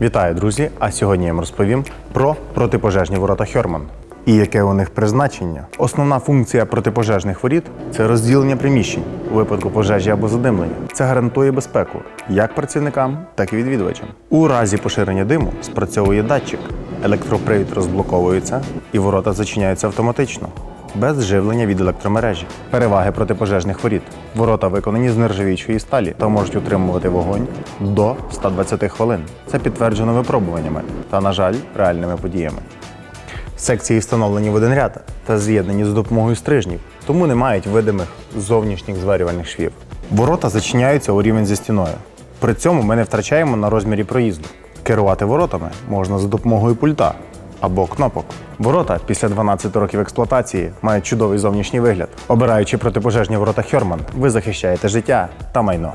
Вітаю, друзі! А сьогодні я вам розповім про протипожежні ворота Хьорман. І яке у них призначення? Основна функція протипожежних воріт це розділення приміщень у випадку пожежі або задимлення. Це гарантує безпеку як працівникам, так і відвідувачам. У разі поширення диму спрацьовує датчик, електропривід розблоковується і ворота зачиняються автоматично. Без живлення від електромережі. Переваги протипожежних воріт. Ворота виконані з нержавіючої сталі та можуть утримувати вогонь до 120 хвилин. Це підтверджено випробуваннями та, на жаль, реальними подіями. Секції встановлені в один ряд та з'єднані за допомогою стрижнів, тому не мають видимих зовнішніх зварювальних швів. Ворота зачиняються у рівень зі стіною. При цьому ми не втрачаємо на розмірі проїзду. Керувати воротами можна за допомогою пульта або кнопок. Ворота після 12 років експлуатації мають чудовий зовнішній вигляд. Обираючи протипожежні ворота Хьорман, ви захищаєте життя та майно.